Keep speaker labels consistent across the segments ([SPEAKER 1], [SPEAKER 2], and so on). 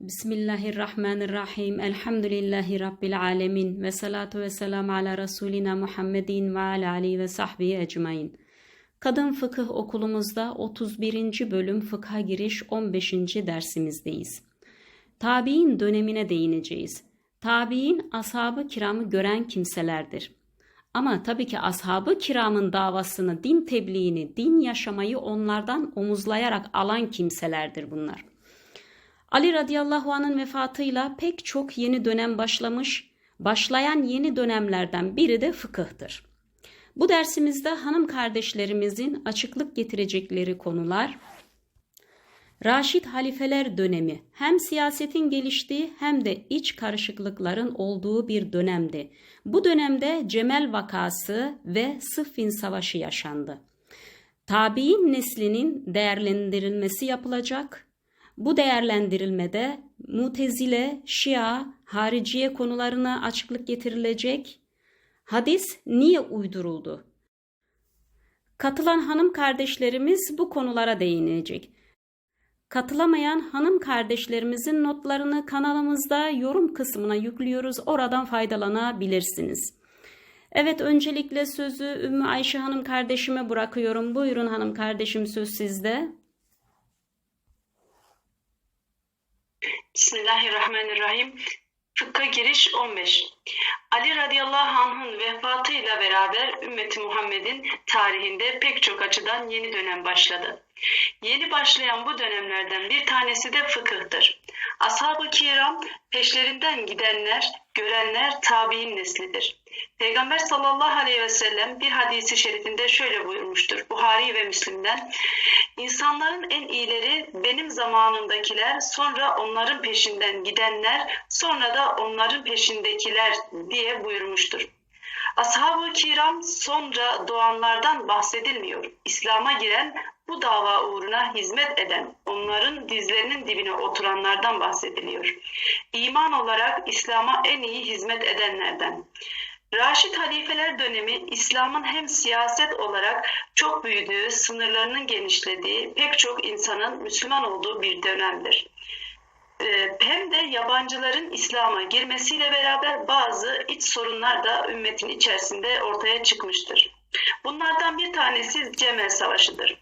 [SPEAKER 1] Bismillahirrahmanirrahim. Elhamdülillahi Rabbil alemin. Ve salatu ve selam ala Resulina Muhammedin ve ala alihi ve sahbihi ecmain. Kadın Fıkıh okulumuzda 31. bölüm fıkha giriş 15. dersimizdeyiz. Tabi'in dönemine değineceğiz. Tabi'in ashab-ı kiramı gören kimselerdir. Ama tabii ki ashab-ı kiramın davasını, din tebliğini, din yaşamayı onlardan omuzlayarak alan kimselerdir bunlar. Ali radıyallahu anh'ın vefatıyla pek çok yeni dönem başlamış, başlayan yeni dönemlerden biri de fıkıhtır. Bu dersimizde hanım kardeşlerimizin açıklık getirecekleri konular, Raşid halifeler dönemi hem siyasetin geliştiği hem de iç karışıklıkların olduğu bir dönemdi. Bu dönemde Cemel vakası ve Sıffin savaşı yaşandı. Tabi'in neslinin değerlendirilmesi yapılacak. Bu değerlendirilmede Mutezile, Şia, Hariciye konularına açıklık getirilecek. Hadis niye uyduruldu? Katılan hanım kardeşlerimiz bu konulara değinecek. Katılamayan hanım kardeşlerimizin notlarını kanalımızda yorum kısmına yüklüyoruz. Oradan faydalanabilirsiniz. Evet öncelikle sözü Ümmü Ayşe hanım kardeşime bırakıyorum. Buyurun hanım kardeşim söz sizde.
[SPEAKER 2] Bismillahirrahmanirrahim. Fıkha giriş 15. Ali radıyallahu anh'ın vefatıyla beraber ümmeti Muhammed'in tarihinde pek çok açıdan yeni dönem başladı. Yeni başlayan bu dönemlerden bir tanesi de fıkıhtır. Ashab-ı kiram peşlerinden gidenler, görenler tabi'in neslidir. Peygamber sallallahu aleyhi ve sellem bir hadisi şerifinde şöyle buyurmuştur. Buhari ve Müslim'den İnsanların en iyileri benim zamanımdakiler, sonra onların peşinden gidenler, sonra da onların peşindekiler diye buyurmuştur. Ashab-ı kiram sonra doğanlardan bahsedilmiyor. İslam'a giren, bu dava uğruna hizmet eden, onların dizlerinin dibine oturanlardan bahsediliyor. İman olarak İslam'a en iyi hizmet edenlerden. Raşid halifeler dönemi İslam'ın hem siyaset olarak çok büyüdüğü, sınırlarının genişlediği, pek çok insanın Müslüman olduğu bir dönemdir. Ee, hem de yabancıların İslam'a girmesiyle beraber bazı iç sorunlar da ümmetin içerisinde ortaya çıkmıştır. Bunlardan bir tanesi Cemel Savaşı'dır.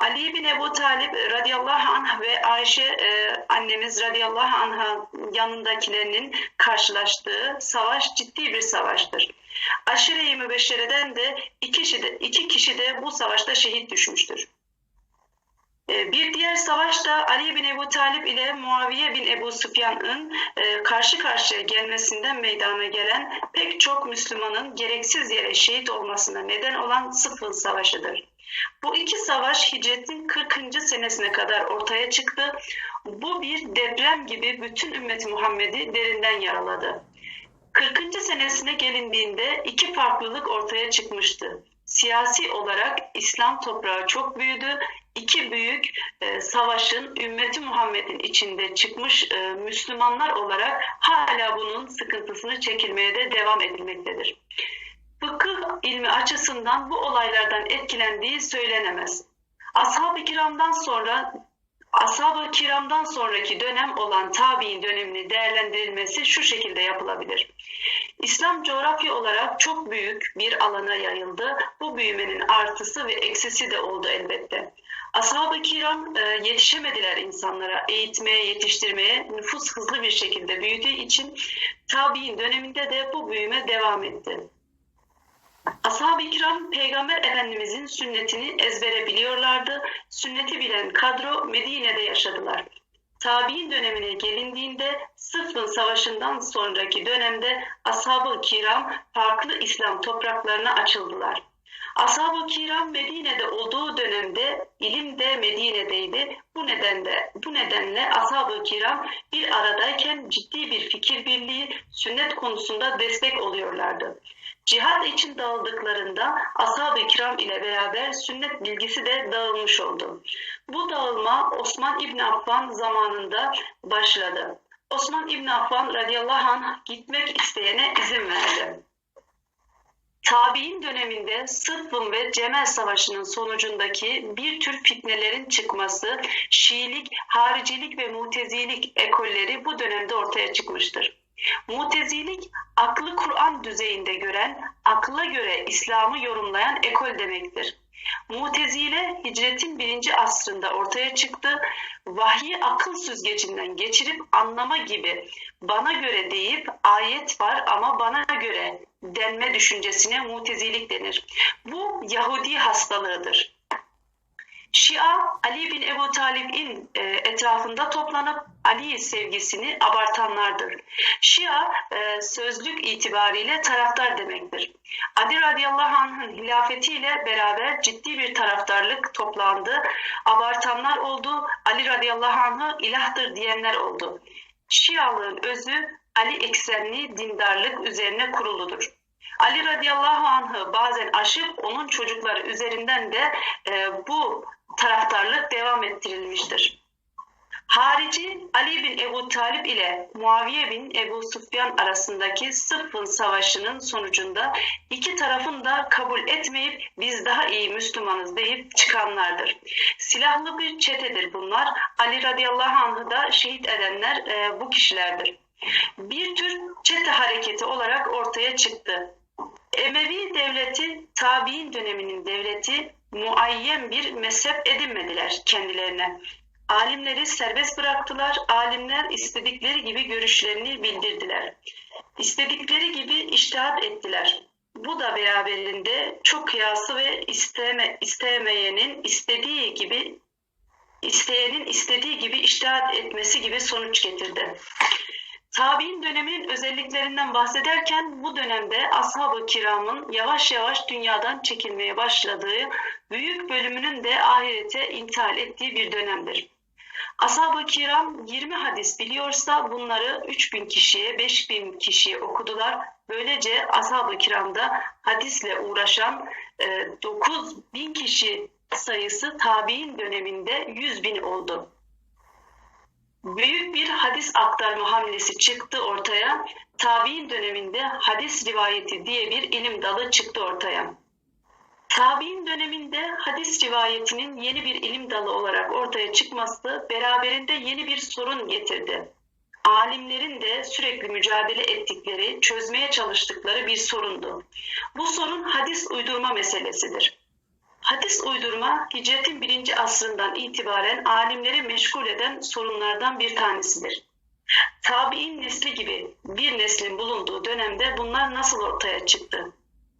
[SPEAKER 2] Ali bin Ebu Talip radıyallahu anh ve Ayşe e, annemiz radıyallahu anh'a yanındakilerinin karşılaştığı savaş ciddi bir savaştır. Aşire-i Mübeşşere'den de iki kişi de, iki kişi de bu savaşta şehit düşmüştür. Ee, bir diğer savaşta Ali bin Ebu Talip ile Muaviye bin Ebu Süfyan'ın e, karşı karşıya gelmesinden meydana gelen pek çok Müslümanın gereksiz yere şehit olmasına neden olan Sıfır Savaşı'dır. Bu iki savaş hicretin 40. senesine kadar ortaya çıktı. Bu bir deprem gibi bütün ümmeti Muhammed'i derinden yaraladı. 40. senesine gelindiğinde iki farklılık ortaya çıkmıştı. Siyasi olarak İslam toprağı çok büyüdü. İki büyük e, savaşın ümmeti Muhammed'in içinde çıkmış e, Müslümanlar olarak hala bunun sıkıntısını çekilmeye de devam edilmektedir. Fıkıh ilmi açısından bu olaylardan etkilendiği söylenemez. Ashab-ı kiramdan sonra Ashab-ı kiramdan sonraki dönem olan tabi'in dönemini değerlendirilmesi şu şekilde yapılabilir. İslam coğrafya olarak çok büyük bir alana yayıldı. Bu büyümenin artısı ve eksisi de oldu elbette. Ashab-ı kiram e, yetişemediler insanlara, eğitmeye, yetiştirmeye. Nüfus hızlı bir şekilde büyüdüğü için tabi'in döneminde de bu büyüme devam etti. Ashab-ı kiram Peygamber Efendimizin sünnetini ezbere biliyorlardı. Sünneti bilen kadro Medine'de yaşadılar. Tabi'in dönemine gelindiğinde Sıfın Savaşı'ndan sonraki dönemde ashab-ı kiram farklı İslam topraklarına açıldılar. Ashab-ı kiram Medine'de olduğu dönemde ilim de Medine'deydi. Bu nedenle bu nedenle ashab-ı kiram bir aradayken ciddi bir fikir birliği sünnet konusunda destek oluyorlardı. Cihad için dağıldıklarında ashab-ı kiram ile beraber sünnet bilgisi de dağılmış oldu. Bu dağılma Osman İbn Affan zamanında başladı. Osman İbn Affan radıyallahu anh gitmek isteyene izin verdi. Tabi'in döneminde Sıffın ve Cemel Savaşı'nın sonucundaki bir tür fitnelerin çıkması, Şiilik, haricilik ve mutezilik ekolleri bu dönemde ortaya çıkmıştır. Mutezilik, aklı Kur'an düzeyinde gören, akla göre İslam'ı yorumlayan ekol demektir. Mutezile hicretin birinci asrında ortaya çıktı. Vahyi akıl süzgecinden geçirip anlama gibi bana göre deyip ayet var ama bana göre denme düşüncesine mutezilik denir. Bu Yahudi hastalığıdır. Şia Ali bin Ebu Talib'in e, etrafında toplanıp Ali sevgisini abartanlardır. Şia e, sözlük itibariyle taraftar demektir. Ali radıyallahu anh'ın hilafetiyle beraber ciddi bir taraftarlık toplandı. Abartanlar oldu. Ali radıyallahu anh'ı ilahtır diyenler oldu. Şialığın özü Ali eksenli dindarlık üzerine kuruludur. Ali radıyallahu anh'ı bazen aşıp onun çocukları üzerinden de e, bu taraftarlık devam ettirilmiştir. Harici Ali bin Ebu Talip ile Muaviye bin Ebu Sufyan arasındaki Sıffın Savaşı'nın sonucunda iki tarafın da kabul etmeyip biz daha iyi Müslümanız deyip çıkanlardır. Silahlı bir çetedir bunlar. Ali radıyallahu anh'ı da şehit edenler e, bu kişilerdir. Bir tür çete hareketi olarak ortaya çıktı. Emevi devleti tabi'in döneminin devleti muayyen bir mezhep edinmediler kendilerine. Alimleri serbest bıraktılar. Alimler istedikleri gibi görüşlerini bildirdiler. İstedikleri gibi iştihat ettiler. Bu da beraberinde çok kıyası ve isteme, istemeyenin istediği gibi isteyenin istediği gibi iştihat etmesi gibi sonuç getirdi. Tabi'in döneminin özelliklerinden bahsederken bu dönemde ashab-ı kiramın yavaş yavaş dünyadan çekilmeye başladığı, büyük bölümünün de ahirete intihal ettiği bir dönemdir. Ashab-ı kiram 20 hadis biliyorsa bunları 3000 kişiye, 5000 kişiye okudular. Böylece ashab-ı kiramda hadisle uğraşan 9000 kişi sayısı tabi'in döneminde 100 bin oldu büyük bir hadis aktarma hamlesi çıktı ortaya. Tabi'in döneminde hadis rivayeti diye bir ilim dalı çıktı ortaya. Tabi'in döneminde hadis rivayetinin yeni bir ilim dalı olarak ortaya çıkması beraberinde yeni bir sorun getirdi. Alimlerin de sürekli mücadele ettikleri, çözmeye çalıştıkları bir sorundu. Bu sorun hadis uydurma meselesidir. Hadis uydurma hicretin birinci asrından itibaren alimleri meşgul eden sorunlardan bir tanesidir. Tabi'in nesli gibi bir neslin bulunduğu dönemde bunlar nasıl ortaya çıktı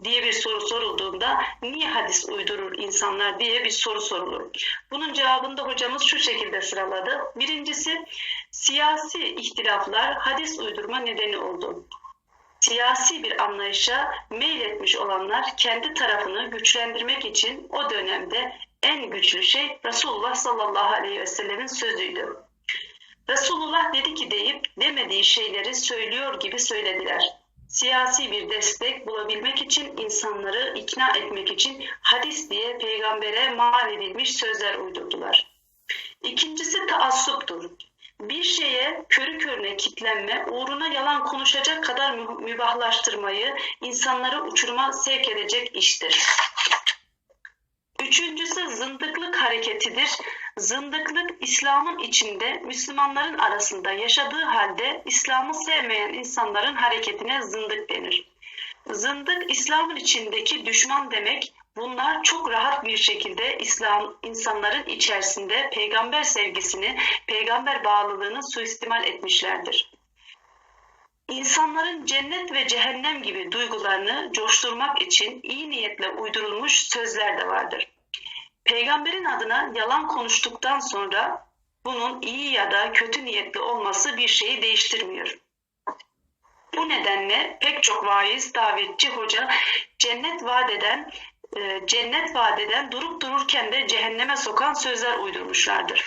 [SPEAKER 2] diye bir soru sorulduğunda niye hadis uydurur insanlar diye bir soru sorulur. Bunun cevabını da hocamız şu şekilde sıraladı. Birincisi siyasi ihtilaflar hadis uydurma nedeni oldu siyasi bir anlayışa meyletmiş olanlar kendi tarafını güçlendirmek için o dönemde en güçlü şey Resulullah sallallahu aleyhi ve sellemin sözüydü. Resulullah dedi ki deyip demediği şeyleri söylüyor gibi söylediler. Siyasi bir destek bulabilmek için insanları ikna etmek için hadis diye peygambere mal edilmiş sözler uydurdular. İkincisi taassuptur bir şeye körü körüne kitlenme, uğruna yalan konuşacak kadar mübahlaştırmayı insanları uçuruma sevk edecek iştir. Üçüncüsü zındıklık hareketidir. Zındıklık İslam'ın içinde Müslümanların arasında yaşadığı halde İslam'ı sevmeyen insanların hareketine zındık denir. Zındık İslam'ın içindeki düşman demek, Bunlar çok rahat bir şekilde İslam insanların içerisinde peygamber sevgisini, peygamber bağlılığını suistimal etmişlerdir. İnsanların cennet ve cehennem gibi duygularını coşturmak için iyi niyetle uydurulmuş sözler de vardır. Peygamberin adına yalan konuştuktan sonra bunun iyi ya da kötü niyetli olması bir şeyi değiştirmiyor. Bu nedenle pek çok vaiz, davetçi hoca cennet vaat eden e, cennet vadeden durup dururken de cehenneme sokan sözler uydurmuşlardır.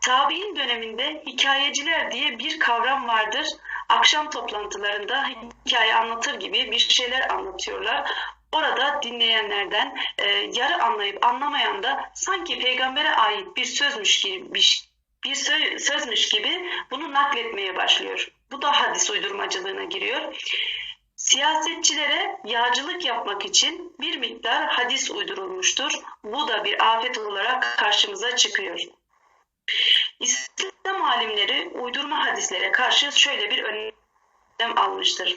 [SPEAKER 2] Tabi'in döneminde hikayeciler diye bir kavram vardır. Akşam toplantılarında hikaye anlatır gibi bir şeyler anlatıyorlar. Orada dinleyenlerden e, yarı anlayıp anlamayan da sanki peygambere ait bir sözmüş gibi bir, bir sözmüş gibi bunu nakletmeye başlıyor. Bu da hadis uydurmacılığına giriyor. Siyasetçilere yağcılık yapmak için bir miktar hadis uydurulmuştur. Bu da bir afet olarak karşımıza çıkıyor. İslam alimleri uydurma hadislere karşı şöyle bir önlem almıştır.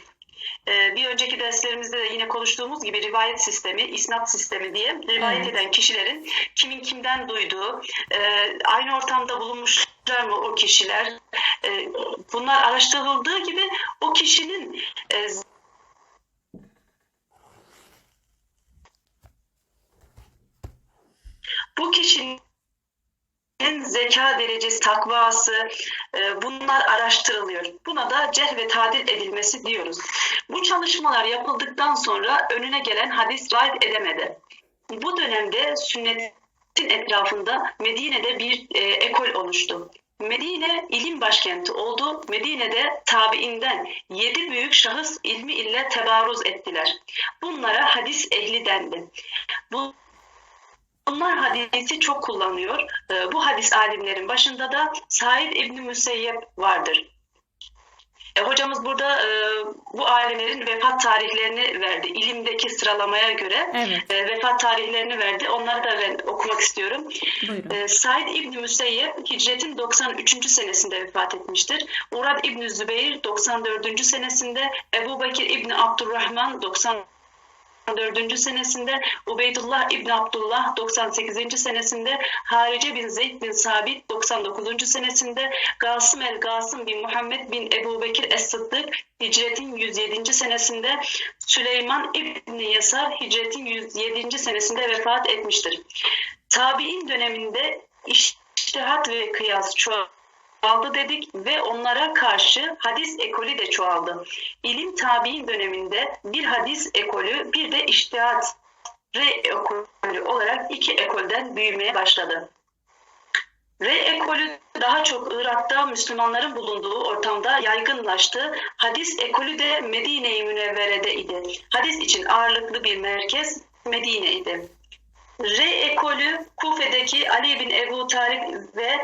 [SPEAKER 2] Ee, bir önceki derslerimizde de yine konuştuğumuz gibi rivayet sistemi, isnat sistemi diye rivayet
[SPEAKER 1] Evet.
[SPEAKER 2] eden kişilerin kimin kimden duyduğu, e, aynı ortamda bulunmuşlar mı o kişiler, e, bunlar araştırıldığı gibi o kişinin bu kişinin zeka derecesi, takvası e, bunlar araştırılıyor. Buna da cerh ve tadil edilmesi diyoruz. Bu çalışmalar yapıldıktan sonra önüne gelen hadis rivayet edemedi. Bu dönemde sünnetin etrafında Medine'de bir e, ekol oluştu. Medine ilim başkenti oldu. Medine'de tabiinden yedi büyük şahıs ilmi ile tebaruz ettiler. Bunlara hadis ehli dendi. Bu Bunlar hadisi çok kullanıyor. Ee, Bu hadis alimlerin başında da Said İbni Müseyyep vardır. E, hocamız burada e, bu alimlerin vefat tarihlerini verdi. İlimdeki sıralamaya göre
[SPEAKER 1] Evet.
[SPEAKER 2] e, vefat tarihlerini verdi. Onları da ben okumak istiyorum.
[SPEAKER 1] Buyurun.
[SPEAKER 2] E, Said İbni Müseyyep hicretin 93. senesinde vefat etmiştir. Urad İbni Zübeyir 94. senesinde, Ebu Bekir İbni Abdurrahman 94. senesinde, Ubeydullah İbni Abdullah 98. senesinde, Harice bin Zeyd bin Sabit 99. senesinde, Gasım el Gasım bin Muhammed bin Ebu Bekir Es-Sıddık hicretin 107. senesinde, Süleyman İbni Yasar hicretin 107. senesinde vefat etmiştir. Tabi'in döneminde iştihat ve kıyas çoğaldı dedik ve onlara karşı hadis ekolü de çoğaldı. İlim tabi'in döneminde bir hadis ekolü bir de iştihat re ekolü olarak iki ekolden büyümeye başladı. Re ekolü daha çok Irak'ta Müslümanların bulunduğu ortamda yaygınlaştı. Hadis ekolü de Medine-i Münevvere'de idi. Hadis için ağırlıklı bir merkez Medine idi. Re ekolü Kufe'deki Ali bin Ebu Talib ve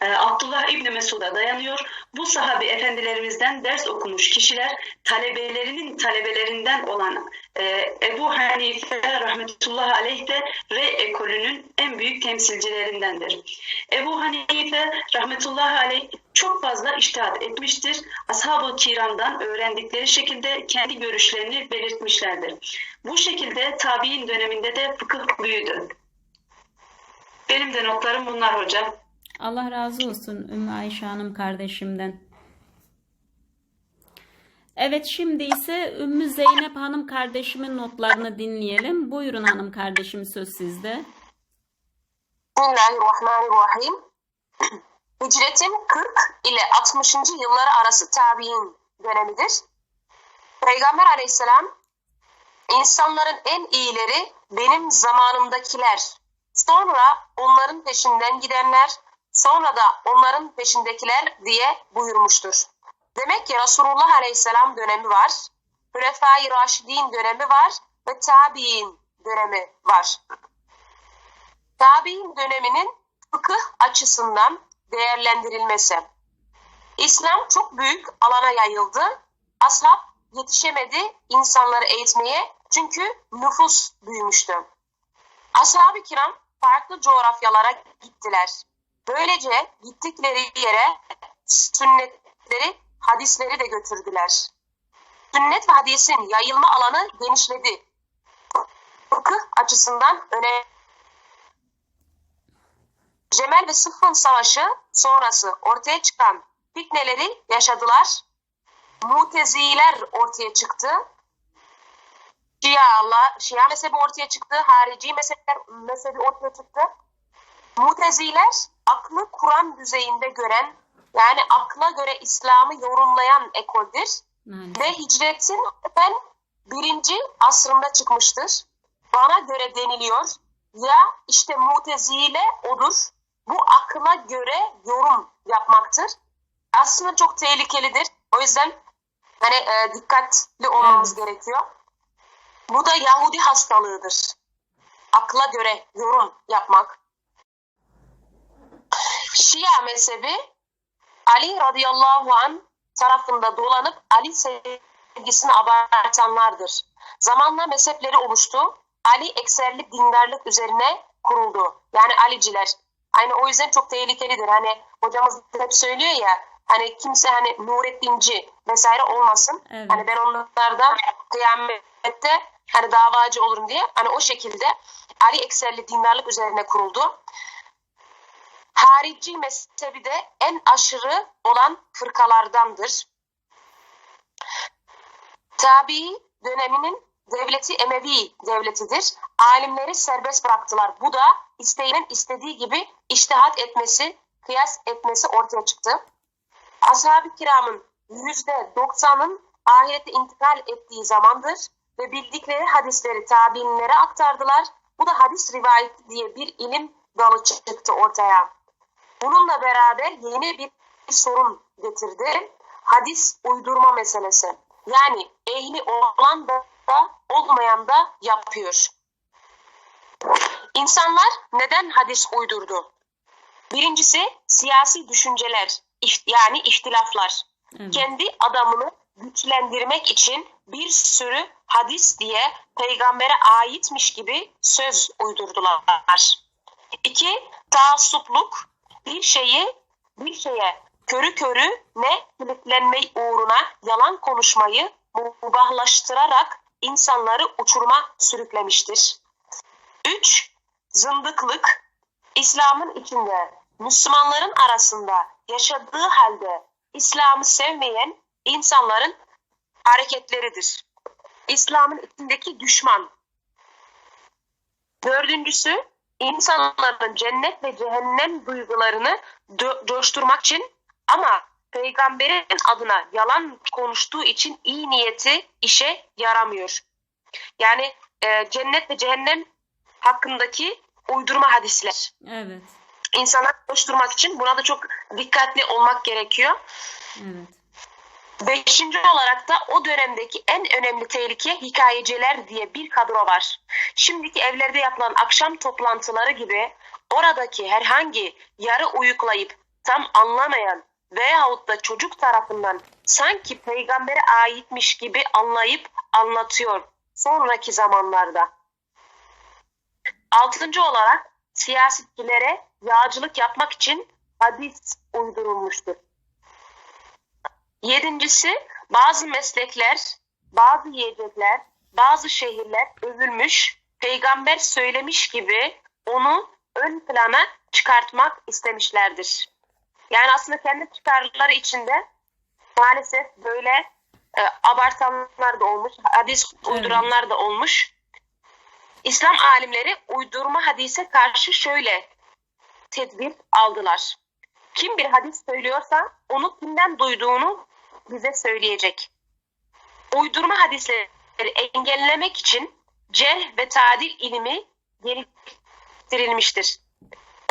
[SPEAKER 2] e, Abdullah İbni Mesud'a dayanıyor. Bu sahabe efendilerimizden ders okumuş kişiler talebelerinin talebelerinden olan e, Ebu Hanife rahmetullahi aleyh de Re ekolünün en büyük temsilcilerindendir. Ebu Hanife rahmetullahi aleyh çok fazla iştihat etmiştir. Ashab-ı kiramdan öğrendikleri şekilde kendi görüşlerini belirtmişlerdir. Bu şekilde tabi'in döneminde de fıkıh büyüdü. Benim de notlarım bunlar hocam.
[SPEAKER 1] Allah razı olsun Ümmü Ayşe Hanım kardeşimden. Evet şimdi ise Ümmü Zeynep Hanım kardeşimin notlarını dinleyelim. Buyurun hanım kardeşim söz sizde.
[SPEAKER 3] Bismillahirrahmanirrahim. Hicretin 40 ile 60. yılları arası tabi'in dönemidir. Peygamber aleyhisselam insanların en iyileri benim zamanımdakiler. Sonra onların peşinden gidenler, sonra da onların peşindekiler diye buyurmuştur. Demek ki Resulullah aleyhisselam dönemi var, Hülefai Raşidin dönemi var ve tabi'in dönemi var. Tabi'in döneminin fıkıh açısından değerlendirilmesi. İslam çok büyük alana yayıldı. Ashab yetişemedi insanları eğitmeye çünkü nüfus büyümüştü. Ashab-ı kiram farklı coğrafyalara gittiler. Böylece gittikleri yere sünnetleri, hadisleri de götürdüler. Sünnet ve hadisin yayılma alanı genişledi. Fıkıh açısından önemli Cemel ve Sıffın Savaşı sonrası ortaya çıkan fitneleri yaşadılar. Muteziler ortaya çıktı. Şia, Allah, Şia mezhebi ortaya çıktı. Harici mezhepler, mezhebi ortaya çıktı. Muteziler aklı Kur'an düzeyinde gören yani akla göre İslam'ı yorumlayan ekoldir
[SPEAKER 1] Maalesef.
[SPEAKER 3] ve hicretin ben birinci asrında çıkmıştır. Bana göre deniliyor ya işte mutezile odur. Bu akla göre yorum yapmaktır. Aslında çok tehlikelidir. O yüzden hani e, dikkatli olmamız gerekiyor. Bu da Yahudi hastalığıdır. Akla göre yorum yapmak. Şia mezhebi Ali radıyallahu an tarafında dolanıp Ali sevgisini abartanlardır. Zamanla mezhepleri oluştu. Ali ekserlik dindarlık üzerine kuruldu. Yani Aliciler. Aynı o yüzden çok tehlikelidir. Hani hocamız hep söylüyor ya hani kimse hani Nurettinci vesaire olmasın.
[SPEAKER 1] Evet.
[SPEAKER 3] Hani ben onlardan kıyamette hani davacı olurum diye. Hani o şekilde Ali ekserli dindarlık üzerine kuruldu. Harici mezhebi de en aşırı olan fırkalardandır. Tabi döneminin devleti Emevi devletidir. Alimleri serbest bıraktılar. Bu da isteyenin istediği gibi iştihat etmesi, kıyas etmesi ortaya çıktı. Ashab-ı kiramın %90'ın ahirete intikal ettiği zamandır ve bildikleri hadisleri tabiinlere aktardılar. Bu da hadis rivayeti diye bir ilim dalı çıktı ortaya. Bununla beraber yeni bir sorun getirdi. Hadis uydurma meselesi. Yani ehli olan da olmayan da yapıyor. İnsanlar neden hadis uydurdu? Birincisi siyasi düşünceler, yani ihtilaflar.
[SPEAKER 1] Evet.
[SPEAKER 3] Kendi adamını güçlendirmek için bir sürü hadis diye peygambere aitmiş gibi söz uydurdular. İki, taassupluk bir şeyi bir şeye körü körü ne kilitlenme uğruna yalan konuşmayı mubahlaştırarak insanları uçuruma sürüklemiştir. 3. Zındıklık İslam'ın içinde Müslümanların arasında yaşadığı halde İslam'ı sevmeyen insanların hareketleridir. İslam'ın içindeki düşman. Dördüncüsü insanların cennet ve cehennem duygularını dö- coşturmak için ama peygamberin adına yalan konuştuğu için iyi niyeti işe yaramıyor. Yani e, cennet ve cehennem hakkındaki uydurma hadisler.
[SPEAKER 1] Evet.
[SPEAKER 3] İnsanlar coşturmak için buna da çok dikkatli olmak gerekiyor.
[SPEAKER 1] Evet.
[SPEAKER 3] Beşinci olarak da o dönemdeki en önemli tehlike hikayeciler diye bir kadro var. Şimdiki evlerde yapılan akşam toplantıları gibi oradaki herhangi yarı uyuklayıp tam anlamayan veyahut da çocuk tarafından sanki peygambere aitmiş gibi anlayıp anlatıyor sonraki zamanlarda. Altıncı olarak siyasetçilere yağcılık yapmak için hadis uydurulmuştur. Yedincisi bazı meslekler, bazı yiyecekler, bazı şehirler övülmüş, peygamber söylemiş gibi onu ön plana çıkartmak istemişlerdir. Yani aslında kendi çıkarları içinde maalesef böyle e, abartanlar da olmuş, hadis uyduranlar da olmuş. İslam alimleri uydurma hadise karşı şöyle tedbir aldılar. Kim bir hadis söylüyorsa onu kimden duyduğunu bize söyleyecek. Uydurma hadisleri engellemek için cerh ve tadil ilmi geliştirilmiştir.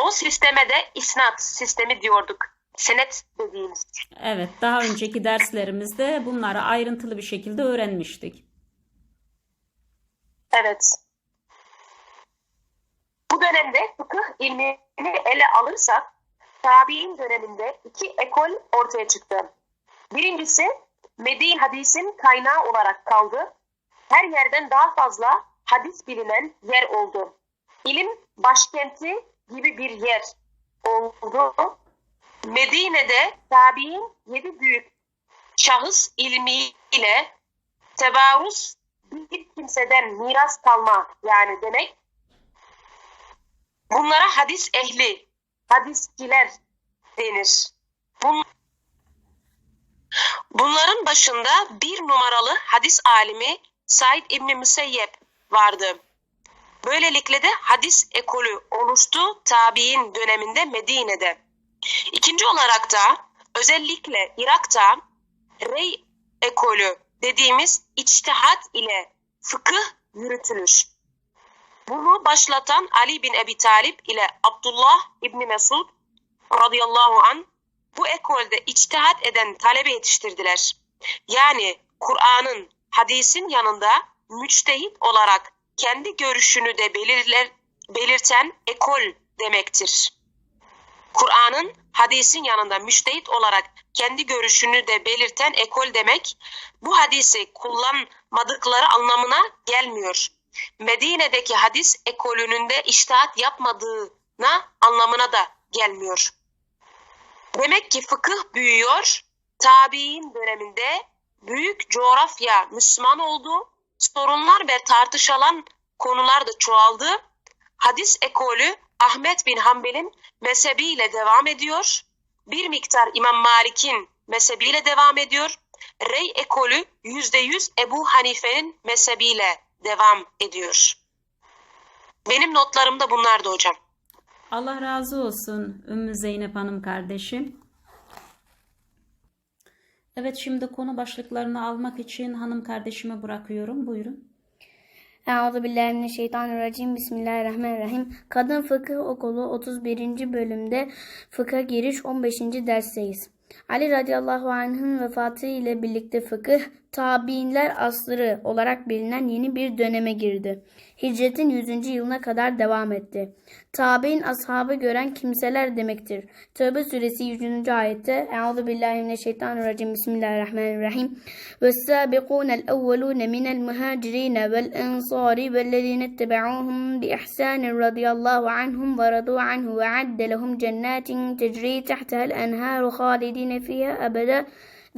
[SPEAKER 3] O sisteme de isnat sistemi diyorduk. Senet dediğimiz.
[SPEAKER 1] Evet, daha önceki derslerimizde bunları ayrıntılı bir şekilde öğrenmiştik.
[SPEAKER 3] Evet. Bu dönemde fıkıh ilmini ele alırsak tabi'in döneminde iki ekol ortaya çıktı. Birincisi Medine hadisin kaynağı olarak kaldı. Her yerden daha fazla hadis bilinen yer oldu. İlim başkenti gibi bir yer oldu. Medine'de tabi'in yedi büyük şahıs ilmiyle tevarus bir kimseden miras kalma yani demek. Bunlara hadis ehli, hadisçiler denir. Bun- Bunların başında bir numaralı hadis alimi Said İbni Müseyyep vardı. Böylelikle de hadis ekolü oluştu tabi'in döneminde Medine'de. İkinci olarak da özellikle Irak'ta Rey ekolü dediğimiz içtihat ile fıkıh yürütülür. Bunu başlatan Ali bin Ebi Talip ile Abdullah İbni Mesud radıyallahu an bu ekolde içtihat eden talebe yetiştirdiler. Yani Kur'an'ın, hadisin yanında müçtehit olarak kendi görüşünü de belirler, belirten ekol demektir. Kur'an'ın, hadisin yanında müçtehit olarak kendi görüşünü de belirten ekol demek, bu hadisi kullanmadıkları anlamına gelmiyor. Medine'deki hadis ekolünün de iştahat yapmadığına anlamına da gelmiyor. Demek ki fıkıh büyüyor, tabi'in döneminde büyük coğrafya Müslüman oldu, sorunlar ve tartışılan konular da çoğaldı. Hadis ekolü Ahmet bin Hanbel'in mezhebiyle devam ediyor. Bir miktar İmam Malik'in mezhebiyle devam ediyor. Rey ekolü %100 Ebu Hanife'nin mezhebiyle devam ediyor. Benim notlarım da bunlardı hocam.
[SPEAKER 1] Allah razı olsun Ümmü Zeynep Hanım kardeşim. Evet şimdi konu başlıklarını almak için hanım kardeşime bırakıyorum. Buyurun.
[SPEAKER 4] Euzubillahimineşşeytanirracim. Bismillahirrahmanirrahim. Kadın Fıkıh Okulu 31. bölümde fıkha giriş 15. dersteyiz. Ali radıyallahu anh'ın vefatı ile birlikte fıkıh, tabiinler asrı olarak bilinen yeni bir döneme girdi. Hicretin 100. yılına kadar devam etti. Tabiin ashabı gören kimseler demektir. Tövbe suresi 100. ayette Euzu billahi mineşşeytanirracim. Bismillahirrahmanirrahim. Ve's-sâbiqûnel evvelûne minel muhacirin vel ensâri vellezîne ittebe'ûhum bi ihsânin radıyallahu anhum ve radû anhu ve adde lehum cennetin tecrî tahtaha'l enhâru hâlidîne fîhâ ebeda.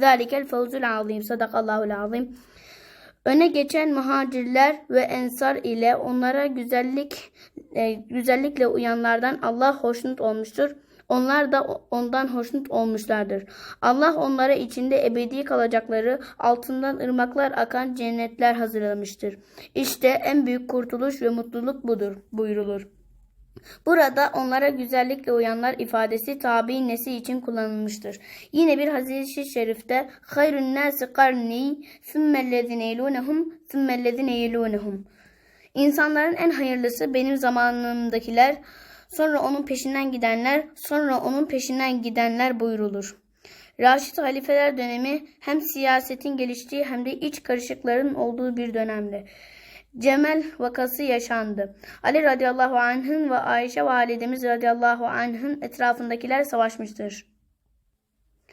[SPEAKER 4] Zâlikel fevzul azîm. Sadakallahul azîm. Öne geçen muhacirler ve ensar ile onlara güzellik e, güzellikle uyanlardan Allah hoşnut olmuştur. Onlar da ondan hoşnut olmuşlardır. Allah onlara içinde ebedi kalacakları altından ırmaklar akan cennetler hazırlamıştır. İşte en büyük kurtuluş ve mutluluk budur buyrulur. Burada onlara güzellikle uyanlar ifadesi tabi nesi için kullanılmıştır. Yine bir hadis-i şerifte hayrun nasi karni sümmellezine yelunehum sümmellezine yelunehum. İnsanların en hayırlısı benim zamanımdakiler, sonra onun peşinden gidenler, sonra onun peşinden gidenler buyrulur. Raşid halifeler dönemi hem siyasetin geliştiği hem de iç karışıkların olduğu bir dönemdi. Cemel vakası yaşandı. Ali radıyallahu anh'ın ve Ayşe validemiz radıyallahu anh'ın etrafındakiler savaşmıştır.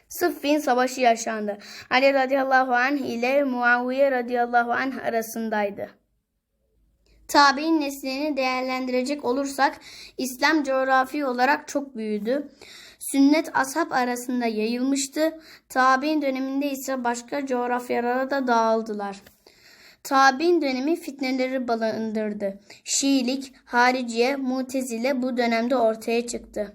[SPEAKER 4] Sıffin savaşı yaşandı. Ali radıyallahu anh ile Muaviye radıyallahu anh arasındaydı. Tabi'in neslini değerlendirecek olursak İslam coğrafi olarak çok büyüdü. Sünnet ashab arasında yayılmıştı. Tabi'in döneminde ise başka coğrafyalara da dağıldılar. Tabi'in dönemi fitneleri balındırdı. Şiilik, hariciye, mutezile bu dönemde ortaya çıktı.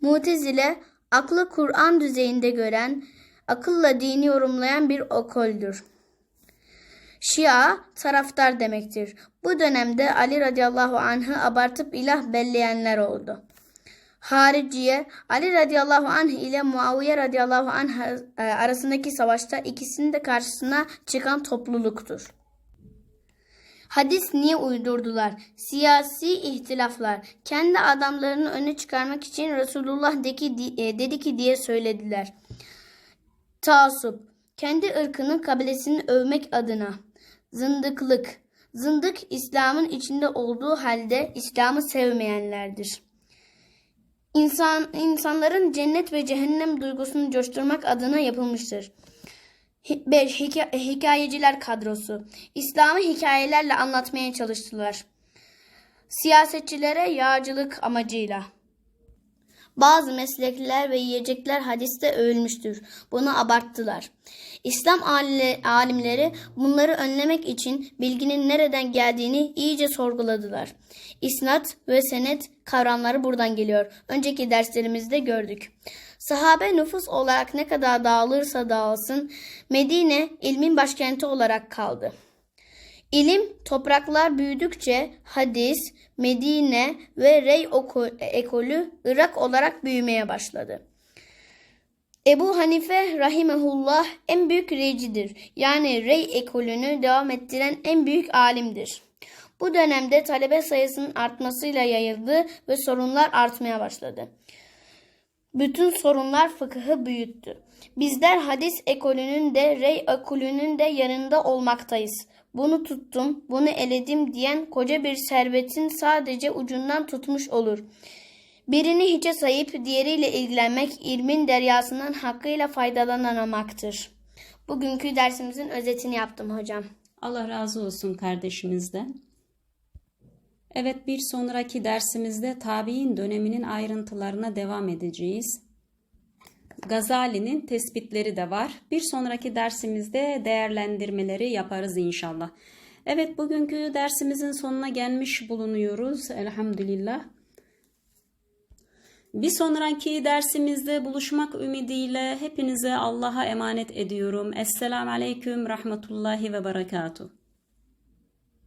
[SPEAKER 4] Mutezile, aklı Kur'an düzeyinde gören, akılla dini yorumlayan bir okoldür. Şia taraftar demektir. Bu dönemde Ali radıyallahu anh'ı abartıp ilah belleyenler oldu. Hariciye Ali radıyallahu anh ile Muaviye radıyallahu anh arasındaki savaşta ikisinin de karşısına çıkan topluluktur. Hadis niye uydurdular? Siyasi ihtilaflar. Kendi adamlarını öne çıkarmak için Resulullah dedi ki diye söylediler. Taasup. Kendi ırkının kabilesini övmek adına. Zındıklık. Zındık İslam'ın içinde olduğu halde İslam'ı sevmeyenlerdir. İnsan, insanların cennet ve cehennem duygusunu coşturmak adına yapılmıştır. 5. hikayeciler kadrosu. İslam'ı hikayelerle anlatmaya çalıştılar. Siyasetçilere yağcılık amacıyla. Bazı meslekler ve yiyecekler hadiste övülmüştür. Bunu abarttılar. İslam alimleri bunları önlemek için bilginin nereden geldiğini iyice sorguladılar. İsnat ve senet kavramları buradan geliyor. Önceki derslerimizde gördük. Sahabe nüfus olarak ne kadar dağılırsa dağılsın Medine ilmin başkenti olarak kaldı. İlim topraklar büyüdükçe hadis, Medine ve Rey ekolü Irak olarak büyümeye başladı. Ebu Hanife rahimehullah en büyük reycidir. Yani Rey ekolünü devam ettiren en büyük alimdir. Bu dönemde talebe sayısının artmasıyla yayıldı ve sorunlar artmaya başladı. Bütün sorunlar fıkıhı büyüttü. Bizler hadis ekolünün de rey ekolünün de yanında olmaktayız. Bunu tuttum, bunu eledim diyen koca bir servetin sadece ucundan tutmuş olur. Birini hiçe sayıp diğeriyle ilgilenmek ilmin deryasından hakkıyla faydalanamaktır. Bugünkü dersimizin özetini yaptım hocam.
[SPEAKER 1] Allah razı olsun kardeşimizden. Evet bir sonraki dersimizde tabi'in döneminin ayrıntılarına devam edeceğiz. Gazali'nin tespitleri de var. Bir sonraki dersimizde değerlendirmeleri yaparız inşallah. Evet bugünkü dersimizin sonuna gelmiş bulunuyoruz. Elhamdülillah. Bir sonraki dersimizde buluşmak ümidiyle hepinize Allah'a emanet ediyorum. Esselamu Aleyküm Rahmetullahi ve Berekatuhu.